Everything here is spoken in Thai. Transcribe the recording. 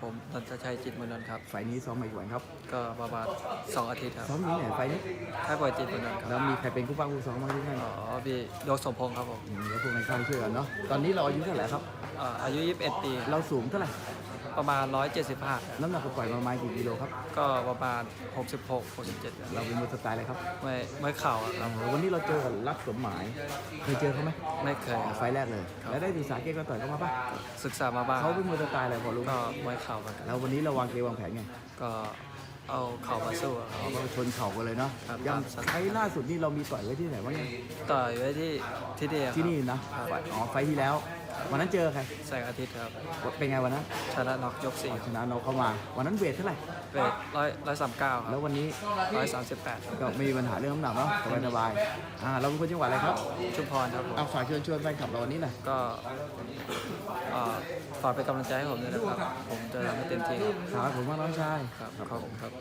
ผมนันทชัยจิตรมนนท์ครับ ไฟล์นี้ซ้อมมาอีกวันครับ ก็ประมาณสองอาทิตย์ครับซ้อมอยู่ที่ไหนไฟล์นี้ค่ายป่วยจิตรมนนท์คแล้รัวบมีใครเป็นคู่ป้าคู่ซ้อมมางที่นั่นอ๋อพี่ยกสมพงษ์ครับผมอืมแล้วพวกในค่ายช่วยกันเนาะ ตอนนี้เราอายุเท่าไหร่ครับอ่าอายุ 21 ปี เราสูงเท่าไหร่ ประมาณ 175 น้ำหนักปล่อยๆประมาณกี่กิโลครับก็ประมาณ 66 67ครับเราเป็นมวยสไตล์อะไรครับไม่ไม่เข่าอะครับ วันนี้เราเจอกับรักสมหมาย เคยเจอเขาไหมไม่เคยอ๋อครับ ไฟล์แรกเลย ครับ แล้วได้ศึกษาเกมการต่อยเขามาปะศึกษามาบ้างเขาเป็นมวยสไตล์อะไรพอรู้ไหมก็ไม่เข่าเหมือนกันแล้ววันนี้เราวางเกมวางแผนไงก็เอาเข่ามาสู้อะคอ๋รัอบก็ชนเข่ากันเลยเนาะครับ ยังครับไฟล์ล่าสุดนี่เรามีต่อยไว้ที่ไหนวะเนี่ยต่อยไว้ที่ที่นี่ครับที่นี่นะครับอ๋อไฟล์ที่แล้ว วันนั้นเจอใครแสงอาทิตย์ครับ เป็นไงวันนั้นชนะน็อกยกสี่อ๋อชนะเราเข้ามา วันนั้นเวทเท่าไหร่เวทร้อยร้อยสามเก้าคแล้รัวบวันนี้ร้อยสามสิบแปดก็ไม่มีปัญหาเรื่องน้ำหนักเนาะสบายสบายๆอ่าเราเป็นคนจังหวัดอะไรครับ ชุมพรครับผมเอาฝากเชิญชวนแฟนคลับเราวันนี้หน่อยก็เอ่อฝากเป็นกำลังใจให้ผมด้วยนะครับ ผมจะทำให้เต็มที่ครับครับผมว่าน้องชายครับขอบคุณครับ